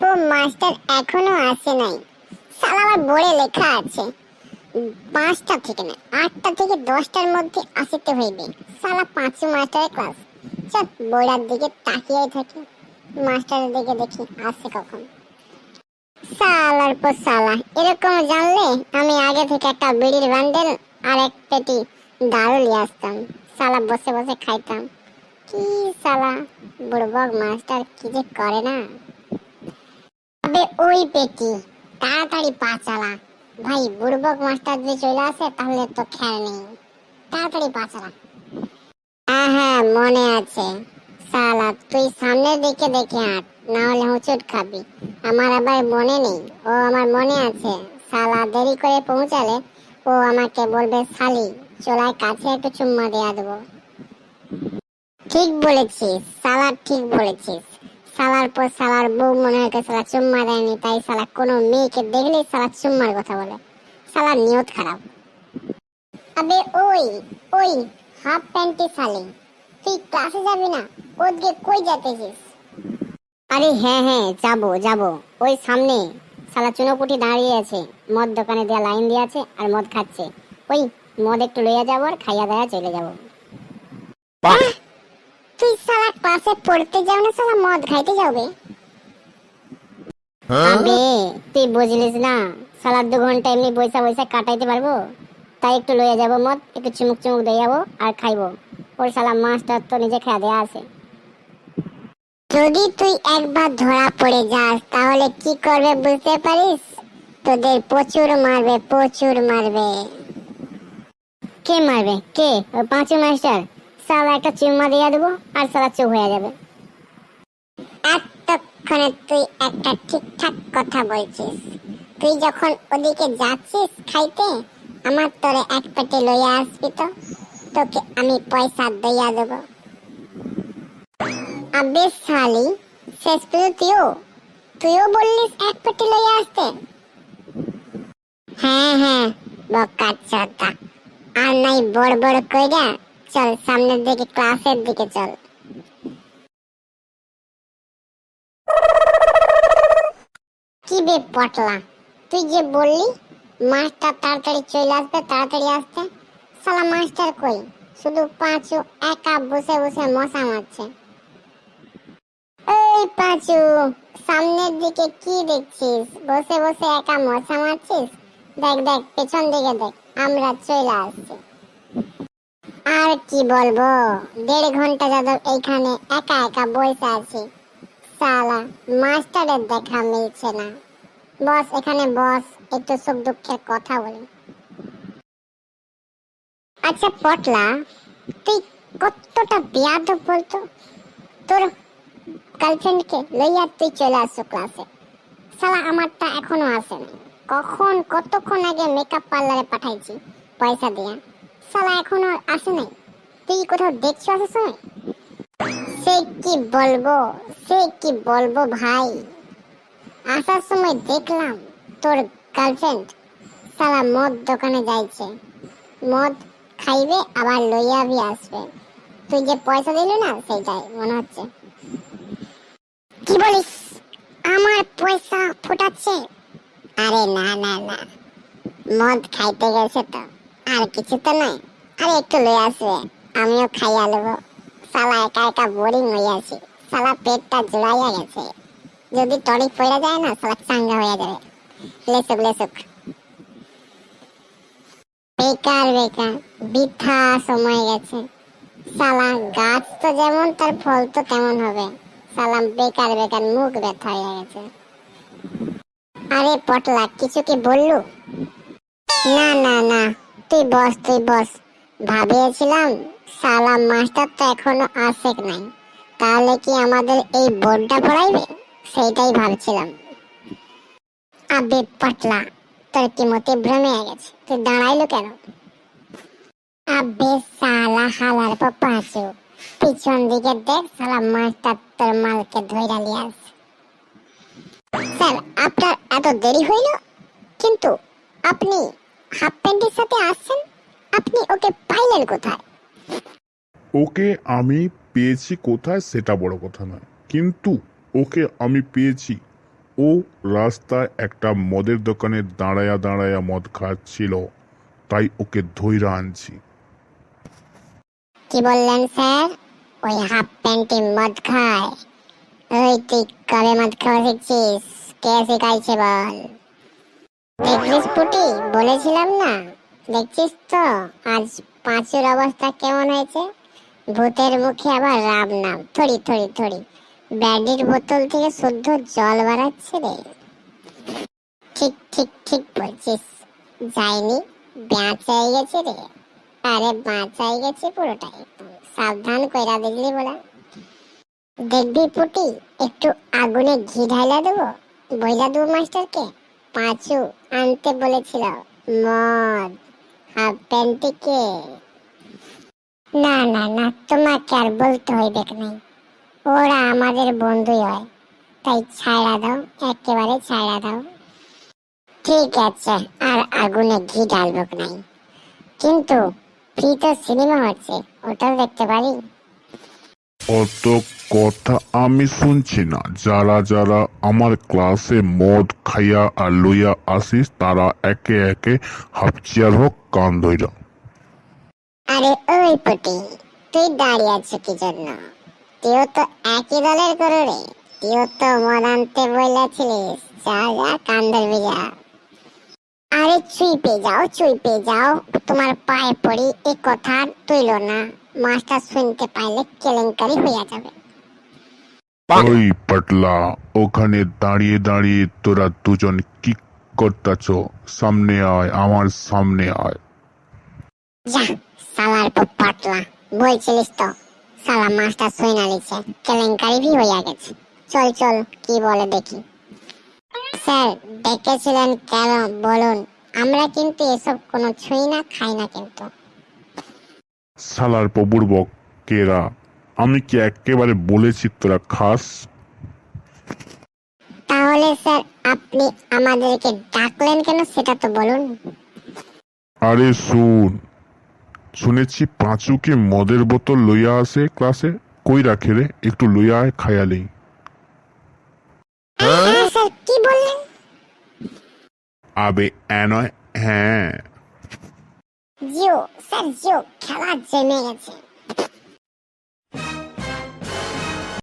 পো মাস্টার এখনও আসে নাই। সালা আমার বোর্ডে লেখা আছে। পাঁচটা থেকে না, আটটা থেকে দশটার মধ্যে আসিতে হইবে। সালা পাঁচু মাস্টারের ক্লাস চল বোর্ডার দিকে তাকিয়ে থাকি। মাস্টারের দিকে দেখি আসে কখন। সালার পর সালা এরকম জানলে আমি আগে থেকে একটা বিড়ির বান্ডেল আর এক পেটি দারু নিয়ে আসতাম। সালা বসে বসে খাইতাম। কি সালা বুড়বক মাস্টার কি যে করে না? আবে ওই পেটি। তাড়াতাড়ি পা চালা। ভাই, বুড়বক মাস্টার যদি চলে আসে, তাহলে তো খেয়াল নেই। তাড়াতাড়ি পা চালা। হ্যাঁ হ্যাঁ মনে আছে। সালা তুই সামনের দিকে দেখে হাঁট, না হলে হুঁচুট খাবি। আমার আবার মনে নেই। ও আমার মনে আছে। সালা দেরি করে পৌঁছালে ও আমাকে বলবে, শালি চলায় কাছে একটু চুম্মা দেয়া দেবো। ঠিক বলেছিস সালা ঠিক বলেছিস। সালার পর সালার বউ মনে হয় সালা চুম্মা দেয়নি তাই সালা কোনো মেয়েকে দেখলেই সালা চুম্মার কথা বলে। সালার নিয়ত খারাপ। আবে ওই ওই হাফ প্যান্টি শালি তুই ক্লাসে যাবি না? ওদিকে কই যেতেছিস আরে হ্যাঁ হ্যাঁ যাব যাব। ওই সামনে সালা চুনোপুটি দাঁড়িয়ে আছে মদ দোকানে দেওয়া লাইন দিয়ে আছে আর মদ খাচ্ছে। ওই মদ একটু লইয়া যাব আর খাইয়া দাইয়া চলে যাব। তুই সালা ক্লাসে পড়তে যাও না সালা মদ খাইতে যাবে আবে তুই বুঝলিস না সালা দু ঘণ্টা এমনি বৈসা বৈসা কাটাইতে পারব? তাই একটু লইয়া যাব মদ একটু চুমুক চুমুক দিয়ে যাব আর খাইবো। ওর সালা মাস্টার তো নিজে খাওয়া দেয়া আছে। যদি তুই একবার ধরা পড়ে যাস তাহলে কি করবে বুঝতে পারিস? তোদের প্রচুর মারবে প্রচুর মারবে। কে মারবে? কে? পাঁচু মাস্টার। সালা একটা চুম্মা দিয়ে দেবো, আর সালা চুপ হয়ে যাবে। এতক্ষণে তুই একটা ঠিকঠাক কথা বলছিস। তুই যখন ওদিকে যাচ্ছিস খাইতে, আমার তোরে এক পেটে লইয়া আসবি তো, তোকে আমি পয়সা দিয়া দেবো। আবে শালি, শেষ পর্যন্ত তুইও তুইও বললিস এক পেটে লইয়া আসতে? হ্যাঁ হ্যাঁ বকা চোদা। আর নাই বড় বড় কইরা চল, সামনের দিকে ক্লাসের দিকে চল। কি বে পটলা, তুই যে বললি, মাস্টার তাড়াতাড়ি চলে আসবে, তাড়াতাড়ি আসতে। সালা মাস্টার কই? শুধু পাঁচু একা বসে বসে মশা মারছে। এই পাঁচু, সামনের দিকে কি দেখছিস? বসে বসে একা মশা মারছিস? দেখ দেখ, পেছন দিকে দেখ, আমরা চলে আসছি। আর কি বলব? দেড় ঘণ্টা যাদব এইখানে একা একা বসে আছি। সালা মাস্টারের দেখা মিলছে না। বস, এখানে বস, একটু সুখ দুঃখের কথা বলি। আচ্ছা পটলা, তুই কতটা বিয়াদ বলতো? তোর গার্লফ্রেন্ডকে লইয়া তুই চলে আসছো ক্লাসে সালা আমারটা এখনও আসে নাই কখন, কতক্ষণ আগে মেকআপ পার্লারে পাঠাইছি? পয়সা দিয়া। সালা এখনও আসে নাই তুই কোথাও দেখছ আসার সময়? সে কি বলব, সে কি বলব ভাই? আসার সময় দেখলাম তোর গার্লফ্রেন্ড সালা মদ দোকানে যাইছে। মদ খাইবে, আবার লইয়া বি আসবে। তুই যে পয়সা দিলি না, সেইটাই মনে হচ্ছে। কি বলিস? আমার পয়সা ফোটাচ্ছে? আরে না না না। মদ খাইতে গেছে তো। আর কিছু তো নয় আরে একটু লই আসবে। আমিও খাইয়া নেব সালা একা একা বোরিং হয়ে আছি। সালা পেটটা জোড়াইয়া গেছে। যদি টনিক পড়ে যায় না, সালা চাঙ্গা হয়ে যাবে। লেসুক লেসুক। বেকার বেকার। বৃথা সময় গেছে। সালা গাছ তো যেমন, তার ফল তো তেমন হবে। সালাম বেকার বেকার মুখ ব্যথা হয়ে গেছে। আরে পটলা, কিছু কি বললু? না না না। তুই বস তুই বস। ভাবিয়েছিলাম সালাম মাস্টার তো এখনও আসে নাই। তাহলে কি আমাদের এই বোর্ডটা পড়াইবে? সেইটাই ভাবছিলাম। আবে পটলা তোর কি মতে ভ্রমে গেছে? তুই দাঁড়াইলো কেন? আবে সালা হালার পাপাচু পিছন দিকে দেখ সালা মাস্টার তোর মালকে লিয়ে আসছে। স্যার, আপনার এত দেরি হইল? কিন্তু আপনি হাফ প্যান্টের সাথে আসছেন? আপনি ওকে পাইলেন কোথায়? ওকে আমি পেয়েছি কোথায় সেটা বড় কথা নয়। কিন্তু ওকে আমি পেয়েছি। ও রাস্তায় একটা মদের দোকানে দাঁড়ায়া দাঁড়ায়া মদ খাচ্ছিল। তাই ওকে ধৈরা আনছি। কি বললেন স্যার? ওই হাফ প্যান্টে মদ খায়। ওই তুই কবে মদ খাওয়া শিখছিস? কে শিখাইছে বল? দেখছিস পুটি, বলেছিলাম না। দেখছিস তো? আজ পাঁচুর অবস্থা কেমন হয়েছে? ভূতের মুখে আবার রাম নাম থড়ি থড়ি থড়ি ব্যান্ডির বোতল থেকে শুদ্ধ জল বাড়াচ্ছে রে। ঠিক ঠিক ঠিক বলছিস। যায়নি বেঁচাই গেছে রে। আরে বাঁচাই গেছে পুরোটাই। সাবধান কইরা দেখলি বলা। দেখবি পুটি, একটু আগুনে ঘি ঢাইলা দেবো? বইলা দেবো মাস্টারকে? পাঁচু আনতে বলেছিল, মদ। না না না, তোমাকে আর বলতে নাই। ওরা আমাদের বন্ধুই হয়। তাই ছাড়া দাও, একেবারে ছাড়া দাও। ঠিক আছে, আর আগুনে ঘি ডালবক নাই। কিন্তু, ফ্রি তো সিনেমা হচ্ছে, ওটাও দেখতে পারি? অত কথা আমি শুনছি না। যারা যারা আমার ক্লাসে মদ খাইয়া আর লইয়া আসিস, তারা একে একে হাফ চেয়ার হোক, কান ধইরা আরে ওই পুটি, তুই দাঁড়িয়ে আছো কি জন্য? তুইও তো একই দলের করো রে। তুইও তো মদ আনতে বলেছিলিস যা যা, কান ধরবি যা। আরে চুই পে যাও চুই পে যাও। তোমার পায়ে পড়ি, এ কথা তুইল না। মাস্টার শুনতে পাইলে কেলেঙ্কারি হইয়া যাবে। ওই পাটলা ওখানে দাঁড়িয়ে দাঁড়িয়ে তোরা দুজন কি করতাছ? সামনে আয় আমার সামনে আয়। যা সালার পর পাটলা বলছিলিস তো সালা মাস্টার শুইনা লিখছে কেলেঙ্কারি ভি হইয়া গেছে। চল চল কি বলে দেখি। স্যার ডেকেছিলেন কেন? বলুন আমরা কিন্তু এসব কোনো ছুঁই না খাই না কিন্তু। সালার প্রবুর্বক কেরা আমি কি একেবারে বলেছি তোরা খাস? তাহলে স্যার আপনি আমাদেরকে ডাকলেন কেন সেটা তো বলুন। আরে শুন শুনেছি পাঁচুকে মদের বোতল লইয়া আসে ক্লাসে কই রাখে রে? একটু লইয়া আয় খায়ালেই হ্যাঁ স্যার কি বললেন? আবে নয় হ্যাঁ। জিও স্যার জিও খেলা জমে গেছে।